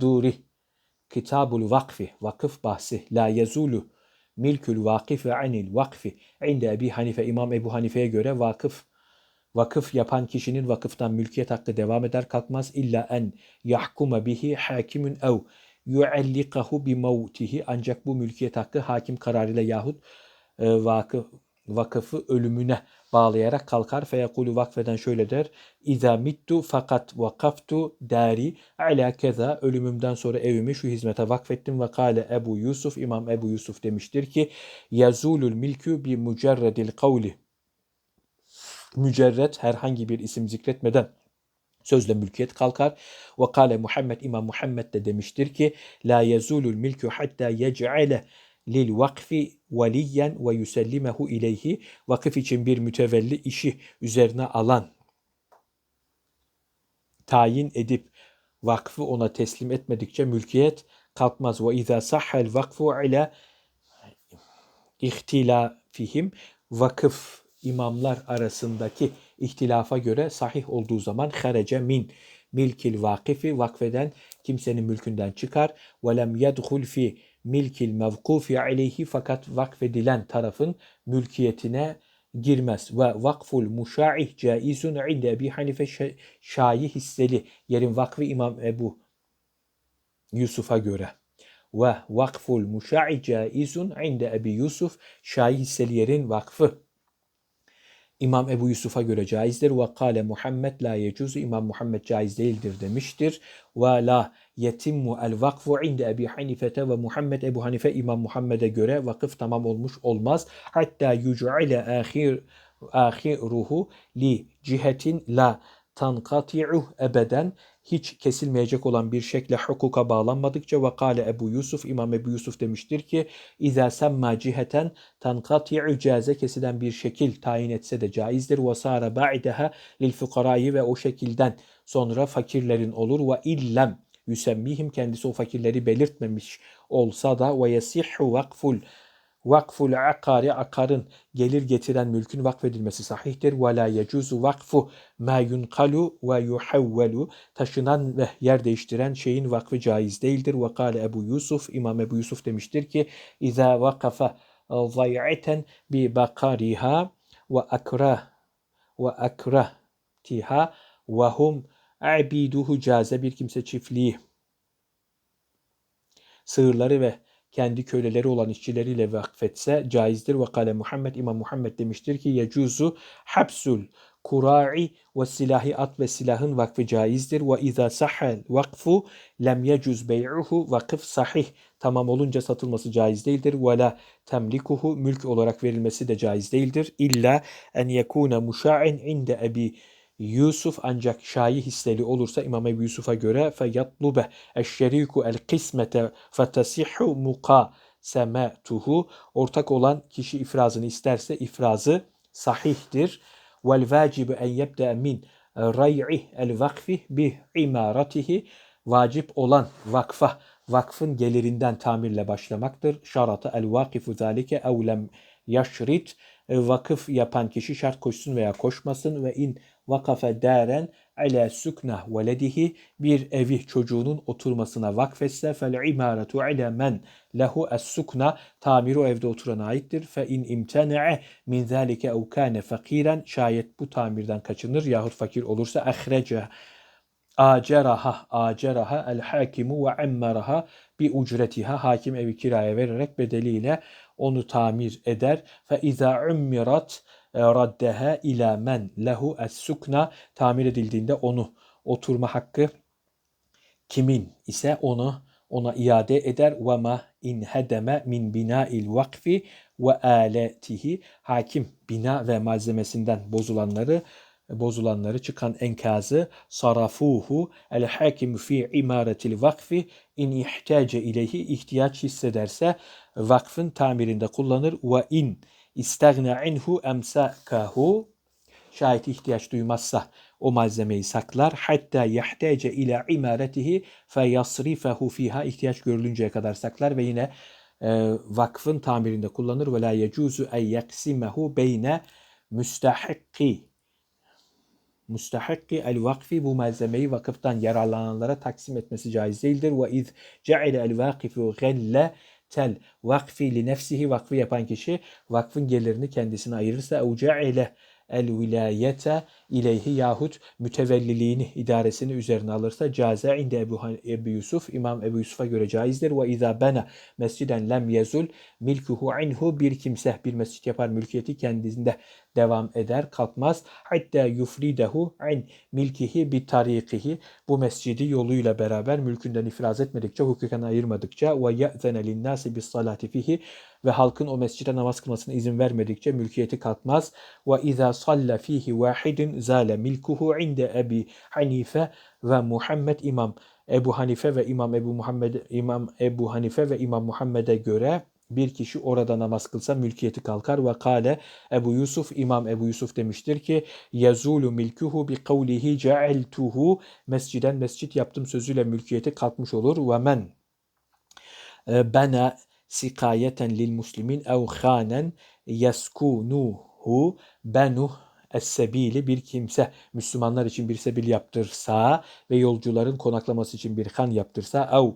duri kitabul vakfi vakıf bahsi. La yazulu milkül vakife anil vakfi. İnde Ebi Hanife İmam Ebu Hanife'ye göre vakıf vakıf yapan kişinin vakıftan mülkiyet hakkı devam eder kalkmaz. İlla en yahkuma bihi hakimun ev yuallikahu bi mevtihi. Ancak bu mülkiyet hakkı hakim kararıyla yahut e, vakıf vakıfı ölümüne bağlayarak kalkar. Feyekulu vakfeden şöyle der. İza mittu fakat vakaftu dari ala keza ölümümden sonra evimi şu hizmete vakfettim ve kale Ebu Yusuf İmam Ebu Yusuf demiştir ki yazulul milkü bi mücerredil kavli mücerret herhangi bir isim zikretmeden sözle mülkiyet kalkar. Ve kale Muhammed İmam Muhammed de demiştir ki la yazulul milkü hatta yec'ale lil vakfi veliyen ve yusellimehu ileyhi vakıf için bir mütevelli işi üzerine alan tayin edip vakfı ona teslim etmedikçe mülkiyet kalkmaz. Ve izâ sahhel vakfu ile ihtilafihim vakıf imamlar arasındaki ihtilafa göre sahih olduğu zaman harece min milkil vakifi vakfeden kimsenin mülkünden çıkar. Ve lem yedhul fi milkil mevkufi aleyhi fakat vakfedilen tarafın mülkiyetine girmez. Ve vakful muşa'ih caizun inde Ebi Hanife şayi hisseli yerin vakfı İmam Ebu Yusuf'a göre. Ve vakful muşa'i caizun inde Ebi Yusuf şayi hisseli yerin vakfı İmam Ebu Yusuf'a göre caizdir. Ve kâle Muhammed la yecuzu. İmam Muhammed caiz değildir demiştir. Ve la yetimmu el vakfu inde Ebi Hanifete ve Muhammed Ebu Hanife İmam Muhammed'e göre vakıf tamam olmuş olmaz. Hatta yuc'ile ahir ahiruhu li cihetin la tankati'u ebeden hiç kesilmeyecek olan bir şekle hukuka bağlanmadıkça ve kâle Ebu Yusuf İmam Ebu Yusuf demiştir ki İzâ semma ciheten tankati'u caze kesilen bir şekil tayin etse de caizdir. Ve sâra ba'ideha lil fukarayı ve o şekilden sonra fakirlerin olur. Ve illem yüsemmihim kendisi o fakirleri belirtmemiş olsa da ve yesihhu vakful vakful akari akarın gelir getiren mülkün vakfedilmesi sahihtir. Ve la yecuzu vakfu ma yunkalu ve yuhavvelu taşınan ve yer değiştiren şeyin vakfı caiz değildir. Ve kâle Ebu Yusuf, İmam Ebu Yusuf demiştir ki İzâ vakafa zay'eten bi bakariha ve akrah ve akrahtiha ve hum abiduhu caze bir kimse çiftliği sığırları ve kendi köleleri olan işçileriyle vakfetse caizdir. Ve kale Muhammed İmam Muhammed demiştir ki yecuzu hapsul kura'i ve silahi at ve silahın vakfı caizdir. Ve izâ sahhel vakfu lem yecuz bey'uhu vakıf sahih tamam olunca satılması caiz değildir. Ve la temlikuhu mülk olarak verilmesi de caiz değildir. İlla en yekûne muşa'in inde ebi Yusuf ancak şayi hisseli olursa İmam Ebu Yusuf'a göre fe yatlube eşşeriku el kısmete fetasihu mukasemetuhu ortak olan kişi ifrazını isterse ifrazı sahihtir. Vel vacibu en yebde min ray'i el vakfi bi imaratihi vacip olan vakfa vakfın gelirinden tamirle başlamaktır. Şarata el vakifu zalike evlem yaşrit vakıf yapan kişi şart koşsun veya koşmasın ve in vakafe daren ala sukna veledihi. Bir evi çocuğunun oturmasına vakfetse fel imaratu ala men lehu es sukna tamiri o evde oturana aittir. Fe in imtene'e min zalike ev kâne fakiren şayet bu tamirden kaçınır yahut fakir olursa ahrece aceraha aceraha el hakimu ve emmeraha bi ucretiha hakim evi kiraya vererek bedeliyle onu tamir eder. Fe iza ummirat e, raddeha ila men lehu es-sukna tamir edildiğinde onu oturma hakkı kimin ise onu ona iade eder. Ve ma in hedeme min bina'il vakfi ve aletihi hakim bina ve malzemesinden bozulanları bozulanları çıkan enkazı sarafuhu el hakim fi imaretil vakfi in ihtace ileyhi ihtiyaç hissederse vakfın tamirinde kullanır. Ve in İstagna inhu emsakahu. Şayet ihtiyaç duymazsa o malzemeyi saklar. Hatta yahtece ila imaretihi fe yasrifehu fiha ihtiyaç görülünceye kadar saklar ve yine e, vakfın tamirinde kullanır. Ve la yecuzu en yaksimehu beyne müstahikki mustahakki el vakfi bu malzemeyi vakıftan yararlananlara taksim etmesi caiz değildir. Ve iz ce'ile el vakifu gelle tel vakfi li nefsihi vakfı yapan kişi vakfın gelirini kendisine ayırırsa ev ce'ile el vilayete ileyhi yahut mütevelliliğini, idaresini üzerine alırsa caze inde Ebu, Ebu Yusuf, İmam Ebu Yusuf'a göre caizdir. Ve izâ bena mesciden lem yezul milkuhu anhu bir kimse bir mescit yapar mülkiyeti kendisinde devam eder, kalkmaz. Hatta yufridehu an milkihi bi tarikihi bu mescidi yoluyla beraber mülkünden ifraz etmedikçe, hukuken ayırmadıkça ve ye'zene linnâsi bis salati fihi ve halkın o mescide namaz kılmasına izin vermedikçe mülkiyeti kalkmaz. Ve izâ salla fihi vahidun zâle milkuhu inde Ebi Hanife ve Muhammed İmam Ebu Hanife ve İmam Ebu Muhammed İmam Ebu Hanife ve İmam Muhammed'e göre bir kişi orada namaz kılsa mülkiyeti kalkar ve kale Ebu Yusuf İmam Ebu Yusuf demiştir ki yazulu milkuhu bi kavlihi cealtuhu mesciden mescit yaptım sözüyle mülkiyeti kalkmış olur. Ve men bana sikayeten lil muslimin ev khanen yeskunuhu benuh es-sebili bir kimse Müslümanlar için bir sebil yaptırsa ve yolcuların konaklaması için bir han yaptırsa ev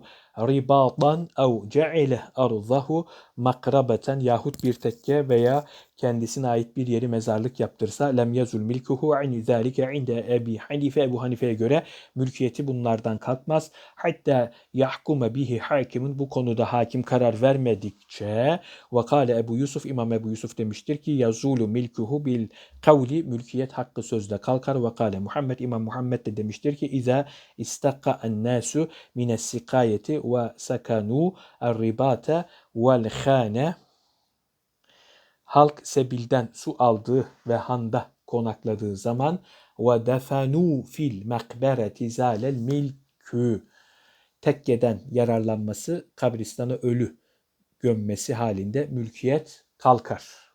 ribatan ev ce'ile arzahu makrabeten yahut bir tekke veya kendisine ait bir yeri mezarlık yaptırsa lem yazul milkuhu an zalike inde Ebi Hanife Ebu Hanife'ye göre mülkiyeti bunlardan kalkmaz. Hatta yahkume bihi hakimin bu konuda hakim karar vermedikçe ve kâle Ebu Yusuf İmam Ebu Yusuf demiştir ki yazulu milkuhu bil kavli mülkiyet hakkı sözde kalkar ve kâle Muhammed İmam Muhammed de demiştir ki iza istakka en nasu mines ve sakanu er-ribate vel khane halk sebilden su aldığı ve handa konakladığı zaman ve defanu fil makbereti zalel milkü tekkeden yararlanması kabristana ölü gömmesi halinde mülkiyet kalkar.